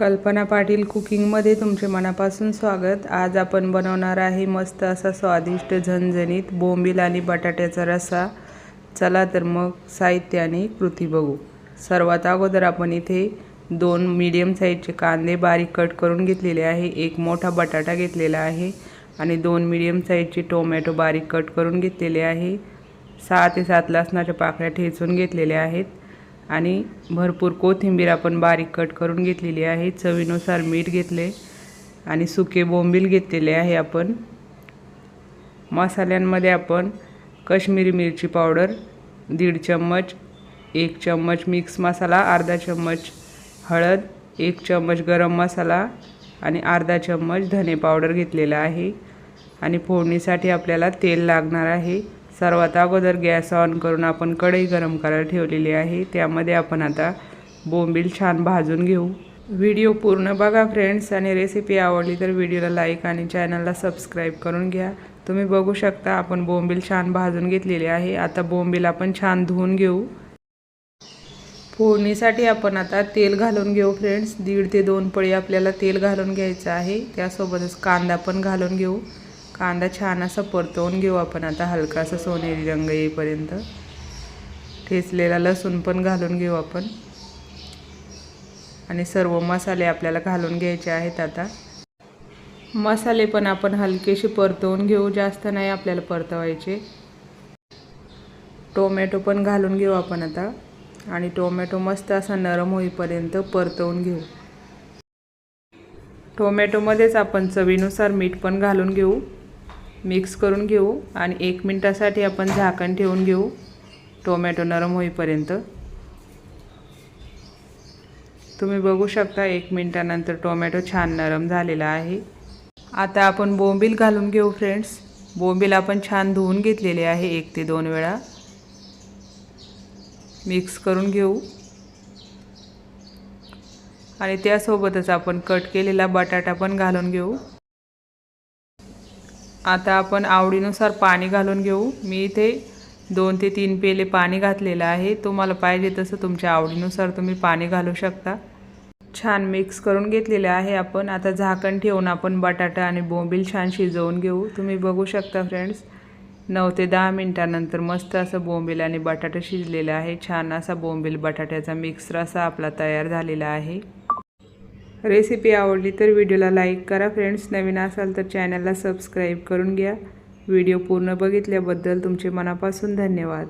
कल्पना पाटील कुकिंगमध्ये तुमचे मनापासून स्वागत. आज आपण बनवणार आहे मस्त असा स्वादिष्ट झणझणीत बोंबील आणि बटाट्याचा रस्सा. चला तर मग साहित्य आणि कृती बघू. सर्वात अगोदर आपण इथे दोन मीडियम साईजचे कांदे बारीक कट करून घेतलेले आहे. एक मोठा बटाटा घेतलेला आहे आणि दोन मीडियम साईजचे टोमॅटो बारीक कट करून घेतलेले आहे. सहा ते सात लसणाच्या पाकळ्या ठेचून घेतलेल्या आहेत. आणि भरपूर कोथिंबीर आपण बारीक कट करून घेतलेली आहे. चवीनुसार मीठ घेतले आणि सुके बोंबील घेतलेले आहे आपण. मसाल्यांमध्ये आपण कश्मीरी मिरची पावडर दीड चम्मच एक चम्मच मिक्स मसाला अर्धा चम्मच हळद एक चम्मच गरम मसाला आणि अर्धा चम्मच धने पावडर घेतलेला आहे. आणि फोडणीसाठी आपल्याला तेल लागणार आहे. सर्वात अगोदर गॅस ऑन करून आपण कढई गरम करायला ठेवलेली आहे. त्यामध्ये आपण आता बोंबील छान भाजून घेऊ. व्हिडिओ पूर्ण बघा फ्रेंड्स. आणि रेसिपी आवडली तर व्हिडिओला लाईक आणि चॅनलला सबस्क्राईब करून घ्या. तुम्ही बघू शकता आपण बोंबील छान भाजून घेतलेले आहे. आता बोंबील आपण छान धुवून घेऊ. फोडणीसाठी आपण आता तेल घालून घेऊ फ्रेंड्स. दीड ते दोन पळी आपल्याला तेल घालून घ्यायचं आहे. त्यासोबतच कांदा पण घालून घेऊ. कांदा छान असा परतवून घेऊ आपण. आता हलकासा सोनेरी रंग येईपर्यंत. ठेचलेला लसूण पण घालून घेऊ आपण. आणि सर्व मसाले आपल्याला घालून घ्यायचे आहेत आता. मसाले पण आपण हलकेसे परतवून घेऊ. जास्त नाही आपल्याला परतवायचे. टोमॅटो पण घालून घेऊ आपण आता. आणि टोमॅटो मस्त असा नरम होईपर्यंत परतवून घेऊ. टोमॅटोमध्येच आपण चवीनुसार मीठ पण घालून घेऊ. मिक्स करून घेऊ आणि एक मिनटासाठी आपण झाकण ठेवून घेऊ. टोमॅटो नरम होईपर्यंत. तुम्ही बघू शकता एक मिनटानंतर टोमॅटो छान नरम झालेला आहे. आता आपण बोंबील घालून घेऊ फ्रेंड्स. बोंबील आपण छान धुवून घेतलेले आहे एक ते दोन वेळा. मिक्स करून घेऊ. आणि त्यासोबतच आपण कट केलेला बटाटा पण घालून घेऊ. आता आपण आवडीनुसार पाणी घालून घेऊ. मी इथे दोन ते तीन पेले पाणी घातलेलं आहे. तुम्हाला पाहिजे तसं तुमच्या आवडीनुसार तुम्ही पाणी घालू शकता. छान मिक्स करून घेतलेले आहे आपण. आता झाकण ठेवून आपण बटाटा आणि बोंबील छान शिजवून घेऊ. तुम्ही बघू शकता फ्रेंड्स नऊ ते दहा मिनटानंतर मस्त असं बोंबील आणि बटाटा शिजलेला आहे. छान असा बोंबील बटाट्याचा मिक्स रसा आपला तयार झालेला आहे. रेसिपी आवडली तर व्हिडिओला लाईक करा. फ्रेंड्स नवीन असाल तर चॅनलला सबस्क्राईब करून घ्या. व्हिडिओ पूर्ण बघितल्याबद्दल तुमचे मनापासून धन्यवाद.